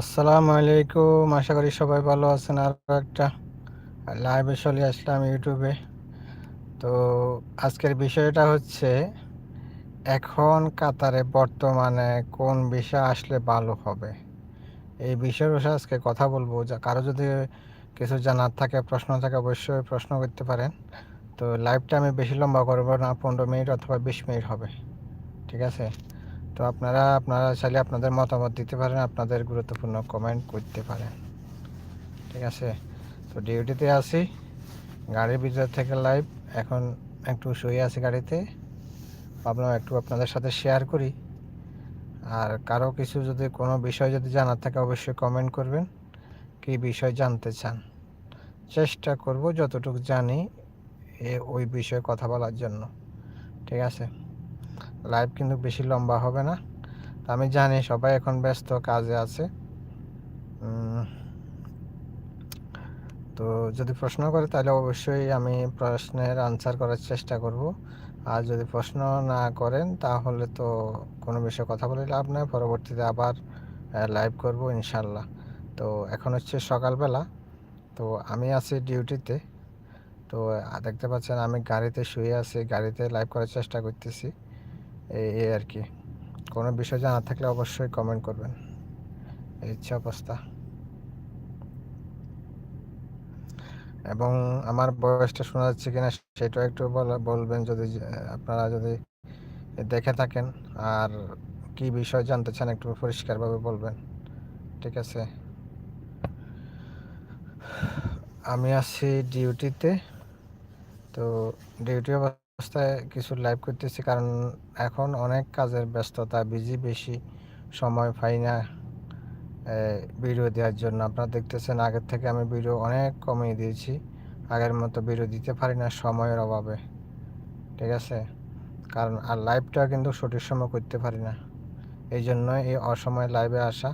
আসসালামু আলাইকুম। আশা করি সবাই ভালো আছেন। আর একটা লাইভে চলে আসলাম ইউটিউবে তো আজকের বিষয়টা হচ্ছে, এখন কাতারে বর্তমানে কোন বিষয় আসলে ভালো হবে? এই বিষয়ের বিষয়ে আজকে কথা বলব। যা, কারও যদি কিছু জানার থাকে, প্রশ্ন থাকে, অবশ্যই প্রশ্ন করতে পারেন। তো লাইভটা আমি বেশি লম্বা করব না, পনেরো মিনিট অথবা বিশ মিনিট হবে। ঠিক আছে? তো আপনারা আপনারা চাইলে আপনাদের মতামত দিতে পারেন, আপনাদের গুরুত্বপূর্ণ কমেন্ট করতে পারেন। ঠিক আছে? তো ডিউটিতে আসি গাড়ির ভিতর থেকে লাইভ এখন একটু শুয়ে আছি গাড়িতে। ভাবলাম একটু আপনাদের সাথে শেয়ার করি। আর কারও কিছু যদি কোনো বিষয় যদি জানার থাকে, অবশ্যই কমেন্ট করবেন। কি বিষয় জানতে চান? চেষ্টা করব যতটুকু জানি এ, ওই বিষয়ে কথা বলার জন্য। ঠিক আছে? লাইভ কিন্তু বেশি লম্বা হবে না। আমি জানি সবাই এখন ব্যস্ত, কাজে আছে। তো যদি প্রশ্ন করে তাহলে অবশ্যই আমি প্রশ্নের আনসার করার চেষ্টা করব। আর যদি প্রশ্ন না করেন তাহলে তো কোনো বিষয়ে কথা বলে লাভ নয় পরবর্তীতে আবার লাইভ করব ইনশাল্লাহ। তো এখন হচ্ছে সকালবেলা। তো আমি আছি ডিউটিতে তো দেখতে পাচ্ছেন আমি গাড়িতে শুয়ে আছি, গাড়িতে লাইভ করার চেষ্টা করতেছি। এই আর কি। কোনো বিষয় জানা থাকলে অবশ্যই কমেন্ট করবেন। এই হচ্ছে অবস্থা। এবং আমার বয়সটা শোনা যাচ্ছে কিনা সেটাও একটু বলবেন যদি, আপনারা যদি দেখে থাকেন। আর কি বিষয় জানতে চান একটু পরিষ্কারভাবে বলবেন। ঠিক আছে? আমি আছি ডিউটিতে তো। ডিউটি অবস্থায় কিছু লাইভ করতেছি। কারণ এখন অনেক কাজের ব্যস্ততা বিজি বেশি, সময় পাই না ভিডিও দেওয়ার জন্য। আপনারা দেখতেছেন, আগের থেকে আমি ভিডিও অনেক কমিয়ে দিয়েছি। আগের মতো ভিডিও দিতে পারি না সময়ের অভাবে। ঠিক আছে? কারণ আর লাইভটা কিন্তু সঠিক সময় করতে পারি না। এই জন্য এই অসময়ে লাইভে আসা।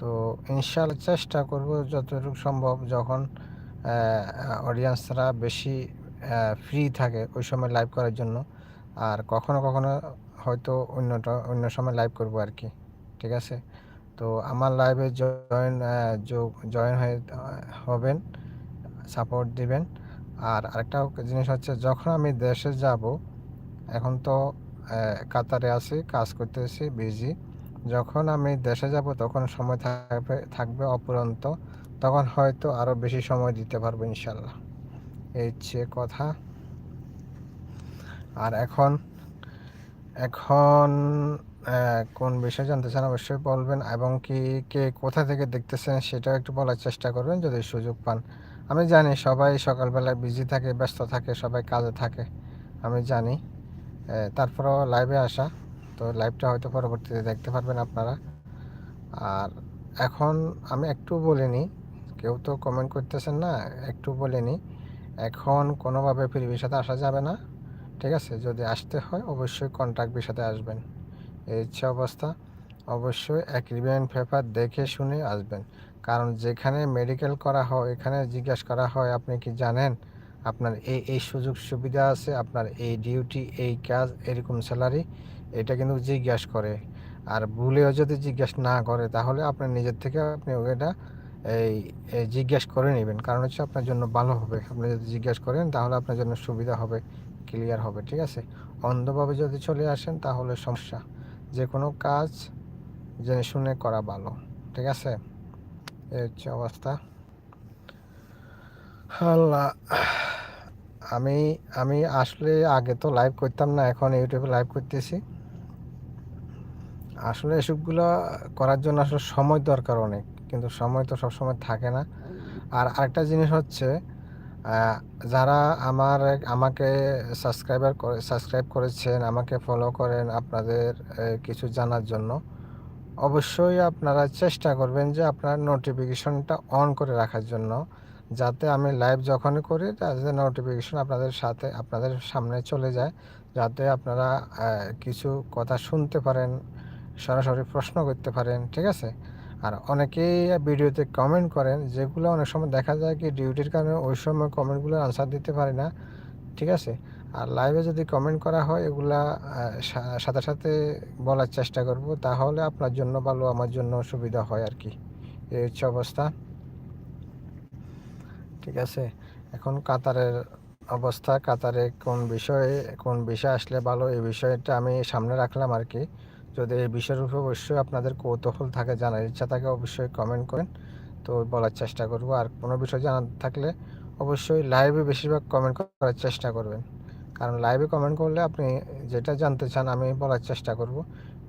তো ইনশাল্লাহ চেষ্টা করব যতটুকু সম্ভব। যখন অডিয়েন্সরা বেশি ফ্রি থাকে ওই সময় লাইভ করার জন্য। আর কখনো কখনো হয়তো অন্যটা অন্য সময় লাইভ করব আর কি, ঠিক আছে? তো আমার লাইভে জয়েন জয়েন হয়ে হবেন সাপোর্ট দিবেন। আর আরেকটা জিনিস হচ্ছে, যখন আমি দেশে যাব, এখন তো কাতারে আছি, কাজ করতেছি বিজি যখন আমি দেশে যাব, তখন সময় থাকবে থাকবে অপুরন্ত তখন হয়তো আরও বেশি সময় দিতে পারব, ইনশাল্লাহ। হচ্ছে কথা। আর এখন এখন কোন বিষয় জানতে চান অবশ্যই বলবেন, এবং কি, কে কোথা থেকে দেখতেছেন সেটাও একটু বলার চেষ্টা করবেন যদি সুযোগ পান। আমি জানি সবাই সকালবেলায় বিজি থাকে, ব্যস্ত থাকে, সবাই কাজে থাকে, আমি জানি। তারপরেও লাইভে আসা, তো লাইভটা হয়তো পরবর্তীতে দেখতে পারবেন আপনারা। আর এখন আমি একটু বলিনি, কেউ তো কমেন্ট করতেছেন না, একটু বলিনি। এখন কোনোভাবে ফ্রি ভিসাতে আসা যাবে না, ঠিক আছে? যদি আসতে হয়, অবশ্যই কন্ট্রাক্ট ভিসাতে আসবেন। এই হচ্ছে অবস্থা। অবশ্যই অ্যাগ্রিমেন্ট পেপার দেখে শুনে আসবেন। কারণ যেখানে মেডিকেল করা হয়, এখানে জিজ্ঞাসা করা হয়, আপনি কি জানেন? আপনার এই এই সুযোগ সুবিধা আছে, আপনার এই ডিউটি এই কাজ, এরকম স্যালারি এটা কিন্তু জিজ্ঞাস করে। আর ভুলেও যদি জিজ্ঞেস না করে, তাহলে আপনার নিজের থেকে আপনি ওটা এই জিজ্ঞেস করে নেবেন। কারণ হচ্ছে আপনার জন্য ভালো হবে। আপনি যদি জিজ্ঞেস করেন, তাহলে আপনার জন্য সুবিধা হবে ক্লিয়ার হবে, ঠিক আছে? অন্ধভাবে যদি চলে আসেন, তাহলে সমস্যা। যে কোনো কাজ জেনে শুনে করা ভালো, ঠিক আছে? এই হচ্ছে অবস্থা। আল্লাহ, আমি আমি আসলে আগে তো লাইভ করতাম না, এখন ইউটিউবে লাইভ করতেছি। আসলে এসবগুলো করার জন্য আসলে সময় দরকার অনেক। কিন্তু সময় তো সবসময় থাকে না। আর আরেকটা জিনিস হচ্ছে যারা আমার আমাকে সাবস্ক্রাইবার করে সাবস্ক্রাইব করেছেন, আমাকে ফলো করেন আপনাদের কিছু জানার জন্য, অবশ্যই আপনারা চেষ্টা করবেন যে আপনার নোটিফিকেশনটা অন করে রাখার জন্য, যাতে আমি লাইভ যখনই করি, তাতে নোটিফিকেশন আপনাদের সাথে, আপনাদের সামনে চলে যায়, যাতে আপনারা কিছু কথা শুনতে পারেন, সরাসরি প্রশ্ন করতে পারেন, ঠিক আছে? আর অনেকেই ভিডিওতে কমেন্ট করেন যেগুলো অনেক সময় দেখা যায় কি ডিউটির কারণে ওই সময় কমেন্টগুলো আনসার দিতে পারি না, ঠিক আছে? আর লাইভে যদি কমেন্ট করা হয়, এগুলা সাথে সাথে বলার চেষ্টা করব, তাহলে আপনার জন্য ভালো, আমার জন্য সুবিধা হয় আর কি। এই হচ্ছে অবস্থা। ঠিক আছে? এখন কাতারের অবস্থা, কাতারে কোন বিষয়ে, কোন বিষয় আসলে ভালো, এই বিষয়টা আমি সামনে রাখলাম আর কি। যদি এই বিষয়ের উপর অবশ্যই আপনাদের কৌতূহল থাকে, জানার ইচ্ছা থাকে, অবশ্যই কমেন্ট করেন। তো বলার চেষ্টা করব। আর কোনো বিষয় জানার থাকলে অবশ্যই লাইভে বেশিরভাগ কমেন্ট করার চেষ্টা করবেন। কারণ লাইভে কমেন্ট করলে আপনি যেটা জানতে চান আমি বলার চেষ্টা করব।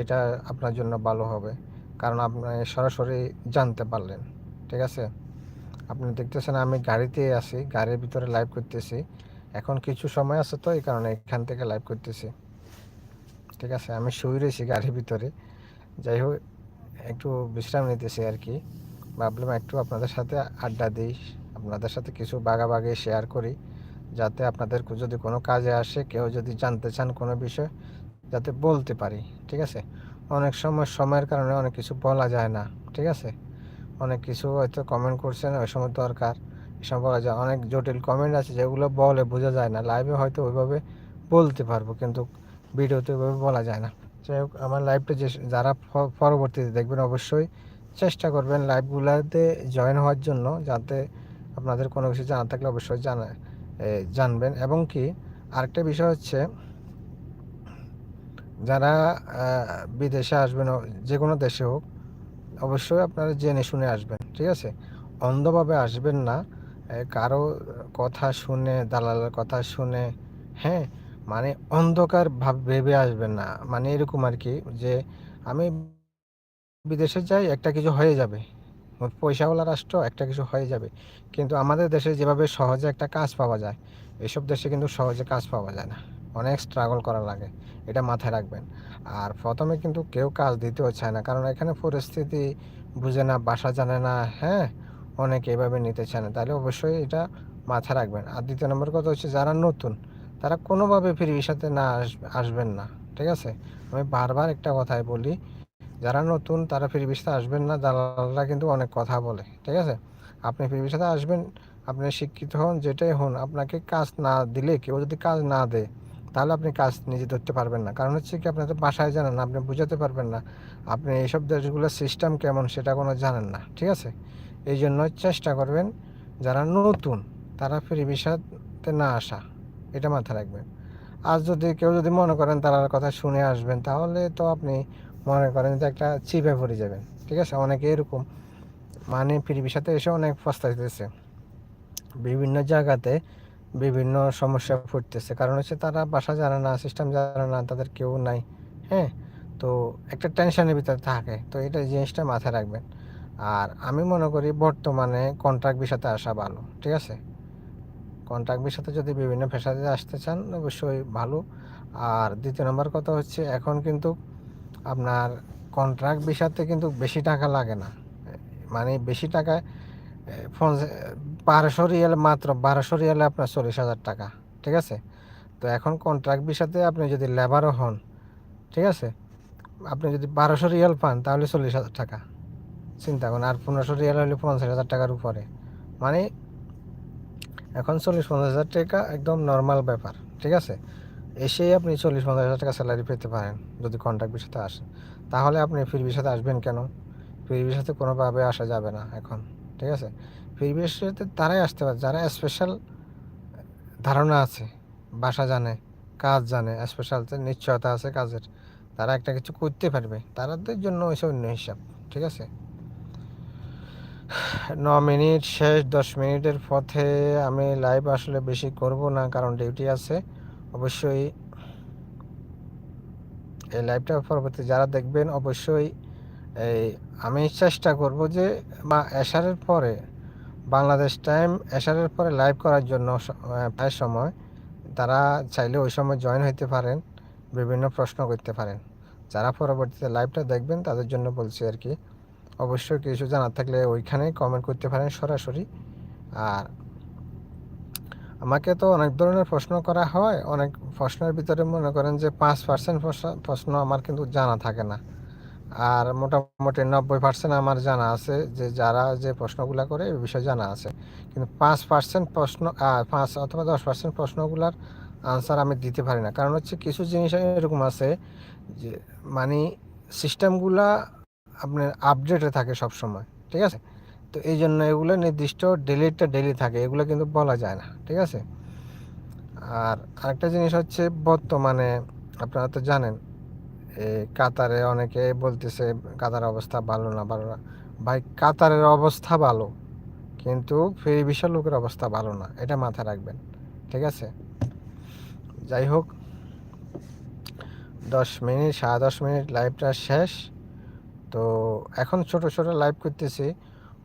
এটা আপনার জন্য ভালো হবে। কারণ আপনি সরাসরি জানতে পারলেন। ঠিক আছে? আপনি দেখতেছেন আমি গাড়িতে আছি, গাড়ির ভিতরে লাইভ করতেছি। এখন কিছু সময় আছে তো, এই কারণে এখান থেকে লাইভ করতেছি। ঠিক আছে, আমি শুয়ে রয়েছি গাড়ির ভিতরে। যাই হোক, একটু বিশ্রাম নিতেছি আর কি। ভাবলাম একটু আপনাদের সাথে আড্ডা দিই, আপনাদের সাথে কিছু বাগাবাগি শেয়ার করি, যাতে আপনাদের যদি কোনো কাজে আসে, কেউ যদি জানতে চান কোনো বিষয়, যাতে বলতে পারি, ঠিক আছে? অনেক সময় সময়ের কারণে অনেক কিছু বলা যায় না, ঠিক আছে? অনেক কিছু হয়তো কমেন্ট করছেন, ওই সময় দরকার। এসব বলা যায়, অনেক জটিল কমেন্ট আছে, যেগুলো বলে বোঝা যায় না। লাইভে হয়তো ওইভাবে বলতে পারব, কিন্তু ভিডিওতে ওইভাবে বলা যায় না। যাই হোক, আমার লাইভটা যে যারা পরবর্তীতে দেখবেন অবশ্যই চেষ্টা করবেন লাইভগুলোতে জয়েন হওয়ার জন্য যাতে আপনাদের কোনো কিছু জানা থাকলে অবশ্যই জানা জানবেন। এবং কি, আরেকটা বিষয় হচ্ছে যারা বিদেশে আসবেন যে কোনো দেশে হোক, অবশ্যই আপনারা জেনে শুনে আসবেন, ঠিক আছে? অন্ধভাবে আসবেন না। কারও কথা শুনে, দালালের কথা শুনে হ্যাঁ? মানে অন্ধকার ভাব ভেবে আসবেন না। মানে এরকম আর কি যে আমি বিদেশে যাই, একটা কিছু হয়ে যাবে। পয়সাওয়ালা রাষ্ট্র, একটা কিছু হয়ে যাবে। কিন্তু আমাদের দেশে যেভাবে সহজে একটা কাজ পাওয়া যায়, এসব দেশে কিন্তু সহজে কাজ পাওয়া যায় না। অনেক স্ট্রাগল করা লাগে, এটা মাথায় রাখবেন। আর প্রথমে কিন্তু কেউ কাজ দিতেও চায় না, কারণ এখানে পরিস্থিতি বুঝে না, বাসা জানে না হ্যাঁ? অনেকে এভাবে নিতে চায় না। তাহলে অবশ্যই এটা মাথায় রাখবেন। আর দ্বিতীয় নম্বর কথা হচ্ছে যারা নতুন তারা কোনোভাবে ফ্রি ভিসাতে না আসবেন না, ঠিক আছে? আমি বারবার একটা কথাই বলি, যারা নতুন তারা ফ্রি ভিসাতে আসবেন না, দালালরা কিন্তু অনেক কথা বলে, ঠিক আছে? আপনি ফ্রি ভিসাতে আসবেন, আপনি শিক্ষিত হন, যেটাই হন, আপনাকে কাজ না দিলে, কেউ যদি কাজ না দেয়, তাহলে আপনি কাজ নিজে ধরতে পারবেন না। কারণ হচ্ছে কি, আপনি তো বাসায় জানেন না, আপনি বুঝাতে পারবেন না, আপনি এইসব দেশগুলোর সিস্টেম কেমন সেটা কোনো জানেন না, ঠিক আছে? এই জন্য চেষ্টা করবেন, যারা নতুন, তারা ফ্রি ভিসাতে না আসা। এটা মাথায় রাখবেন। আর যদি কেউ যদি মনে করেন তার কথা শুনে আসবেন, তাহলে তো আপনি মনে করেন যে একটা চিপে পড়ে যাবেন। ঠিক আছে? অনেকে এরকম মানে পৃথিবীর সাথে এসে অনেক দিতেছে বিভিন্ন জায়গাতে বিভিন্ন সমস্যা ফুটতেছে। কারণ হচ্ছে তারা বাসা জানে না সিস্টেম জানে না, তাদের কেউ নাই। হ্যাঁ? তো একটা টেনশনের ভিতরে থাকে। তো এটা জিনিসটা মাথায় রাখবেন। আর আমি মনে করি বর্তমানে কন্ট্রাক্ট বিষাতে আসা ভালো। ঠিক আছে? কন্ট্রাক্ট বিষাতে যদি বিভিন্ন পেশাতে আসতে চান, অবশ্যই ভালো। আর দ্বিতীয় নম্বর কথা হচ্ছে, এখন কিন্তু আপনার কন্ট্রাক্ট বিষাতে কিন্তু বেশি টাকা লাগে না। মানে বেশি টাকায় বারোশো রিয়াল মাত্র, বারোশো রিয়ালে আপনার চল্লিশ হাজার টাকা, ঠিক আছে? তো এখন কন্ট্রাক্ট বিষাতে আপনি যদি লেবারও হন, ঠিক আছে? আপনি যদি বারোশো রিয়াল পান, তাহলে চল্লিশ হাজার টাকা। চিন্তা করুন, আর পনেরোশো রিয়াল হলে পঞ্চাশ হাজার টাকার উপরে। মানে এখন চল্লিশ পঞ্চাশ হাজার টাকা একদম নর্মাল ব্যাপার, ঠিক আছে? এসেই আপনি চল্লিশ পঞ্চাশ হাজার টাকা স্যালারি পেতে পারেন, যদি কন্ট্রাক্ট বিষাতে আসেন তাহলে আপনি ফির বিষাতে আসবেন কেন? ফির বিষাতে কোনোভাবে আসা যাবে না এখন, ঠিক আছে? পরিবেশতে তারাই আসতে পারে, যারা স্পেশাল ধারণা আছে, বাসা জানে, কাজ জানে স্পেশাল নিশ্চয়তা আছে কাজের, তারা একটা কিছু করতে পারবে। তাদের জন্য ওইসব অন্য হিসাব, ঠিক আছে? ন মিনিট শেষ, দশ মিনিটের পথে আমি লাইভ আসলে বেশি করব না, কারণ ডিউটি আছে। অবশ্যই এই লাইভটা পরবর্তী যারা দেখবেন, অবশ্যই এই আমি চেষ্টা করব যে, বা এশারের পরে, বাংলাদেশ টাইম এশারের পরে লাইভ করার জন্য প্রায় সময় তারা চাইলে ওই সময় জয়েন হইতে পারেন, বিভিন্ন প্রশ্ন করতে পারেন। যারা পরবর্তীতে লাইভটা দেখবেন, তাদের জন্য বলছি আর কি। অবশ্যই কিছু জানার থাকলে ওইখানেই কমেন্ট করতে পারেন সরাসরি। আর আমাকে তো অনেক ধরনের প্রশ্ন করা হয়, অনেক প্রশ্নের ভিতরে মনে করেন যে পাঁচ পার্সেন্ট প্রশ্ন আমার কিন্তু জানা থাকে না। আর মোটামুটি নব্বই পার্সেন্ট আমার জানা আছে যে যারা যে প্রশ্নগুলো করে এই বিষয়ে জানা আছে। কিন্তু পাঁচ পার্সেন্ট প্রশ্ন পাঁচ অথবা দশ পার্সেন্ট প্রশ্নগুলোর আনসার আমি দিতে পারি না। কারণ হচ্ছে কিছু জিনিস এরকম আছে যে মানে সিস্টেমগুলা আপনার আপডেটে থাকে সব সময় ঠিক আছে? তো এই জন্য এগুলো নির্দিষ্ট ডেলিটা ডেলি থাকে, এগুলো কিন্তু বলা যায় না, ঠিক আছে? আর আরেকটা জিনিস হচ্ছে বর্তমানে, আপনারা তো জানেন কাতারে অনেকে বলতেছে কাতার অবস্থা ভালো না ভালো না। ভাই, কাতারের অবস্থা ভালো, কিন্তু ফেরি বিশাল লোকের অবস্থা ভালো না, এটা মাথায় রাখবেন, ঠিক আছে? যাই হোক, দশ মিনিট, সাড়ে দশ মিনিট লাইভটা শেষ। তো এখন ছোট ছোট লাইভ করতেছি।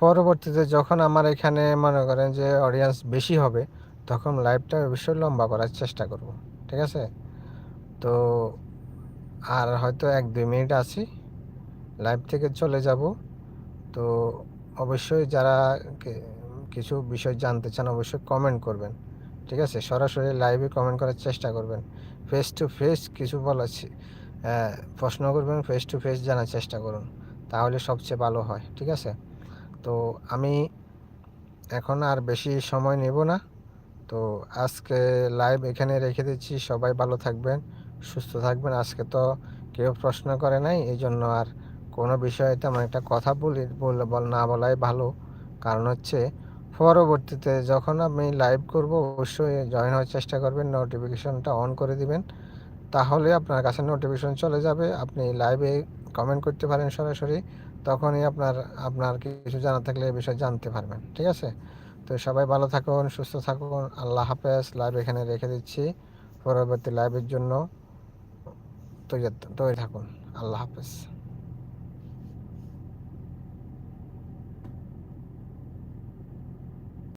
পরবর্তীতে যখন আমার এখানে মনে করেন যে অডিয়েন্স বেশি হবে, তখন লাইভটা অবশ্যই লম্বা করার চেষ্টা করব, ঠিক আছে? তো আর হয়তো এক, দুই মিনিট আছি লাইভ থেকে চলে যাব। তো অবশ্যই যারা কিছু বিষয় জানতে চান অবশ্যই কমেন্ট করবেন, ঠিক আছে? সরাসরি লাইভে কমেন্ট করার চেষ্টা করবেন। ফেস টু ফেস কিছু বলাচ্ছি প্রশ্ন করবেন ফেস টু ফেস জানার চেষ্টা করুন, তাহলে সবচেয়ে ভালো হয়, ঠিক আছে? তো আমি এখন আর বেশি সময় নেব না, তো আজকে লাইভ এখানে রেখে দিচ্ছি, সবাই ভালো থাকবেন, সুস্থ থাকবেন, আজকে তো কেউ প্রশ্ন করে নাই এই জন্য আর কোনো বিষয়ে তেমন একটা কথা বলি, বল না বলাই ভালো, কারণ হচ্ছে পরবর্তীতে যখন আমি লাইভ করব, অবশ্যই জয়েন হওয়ার চেষ্টা করবেন নোটিফিকেশনটা অন করে দিবেন তাহলে আপনার কাছে নোটিফিকেশন চলে যাবে। আপনি লাইভে কমেন্ট করতে পারেন সরাসরি, তখনই আপনার আপনার কিছু জানা থাকলে এ বিষয়ে জানতে পারবেন, ঠিক আছে? তো সবাই ভালো থাকুন, সুস্থ থাকুন, আল্লাহ হাফেজ। লাইভ এখানে রেখে দিচ্ছি। পরবর্তী লাইভের জন্য তৈরি থাকুন। আল্লাহ হাফেজ।